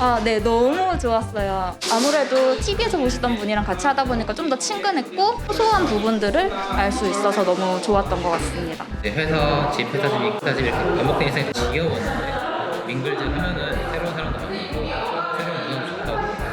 아, 네, 너무 좋았어요. 아무래도 TV에서 보시던 분이랑 같이 하다 보니까 좀 더 친근했고 소소한 부분들을 알 수 있어서 너무 좋았던 것 같습니다. 이제 회사 집 회사 집이 회사 집이 이렇게 반복된 인생이 지겨웠는데 밍글즈 하면은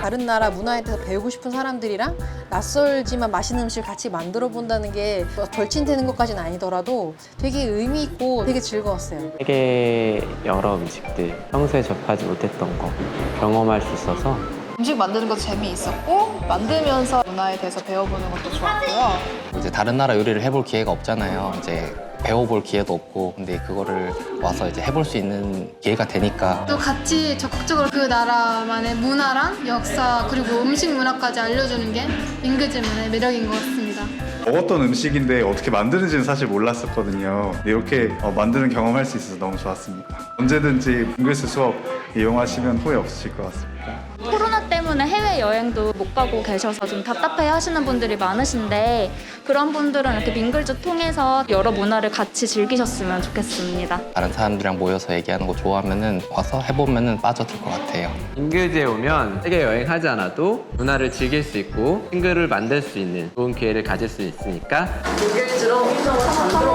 다른 나라 문화에 대해서 배우고 싶은 사람들이랑 낯설지만 맛있는 음식을 같이 만들어 본다는 게 덜친되는 것까지는 아니더라도 되게 의미 있고 되게 즐거웠어요. 세계 여러 음식들 평소에 접하지 못했던 거 경험할 수 있어서 음식 만드는 것도 재미있었고 만들면서 문화에 대해서 배워보는 것도 좋았고요. 이제 다른 나라 요리를 해볼 기회가 없잖아요. 이제 배워볼 기회도 없고 근데 그거를 와서 이제 해볼 수 있는 기회가 되니까 또 같이 적극적으로 그 나라만의 문화랑 역사 그리고 음식 문화까지 알려주는 게 잉그즈만의 매력인 것 같습니다. 먹었던 음식인데 어떻게 만드는지는 사실 몰랐었거든요. 근데 이렇게 어, 만드는 경험할 수 있어서 너무 좋았습니다. 언제든지 잉글스 수업 이용하시면 후회 없으실 것 같습니다. 코로나 때문에 해외 여행도 못 가고 계셔서 좀 답답해 하시는 분들이 많으신데 그런 분들은 이렇게 밍글즈 통해서 여러 문화를 같이 즐기셨으면 좋겠습니다. 다른 사람들이랑 모여서 얘기하는 거 좋아하면은 와서 해보면은 빠져들 것 같아요. 잉글즈에 오면 세계 여행하지 않아도 문화를 즐길 수 있고 친구를 만들 수 있는 좋은 기회를 가질 수 있으니까 잉글즈로 만들어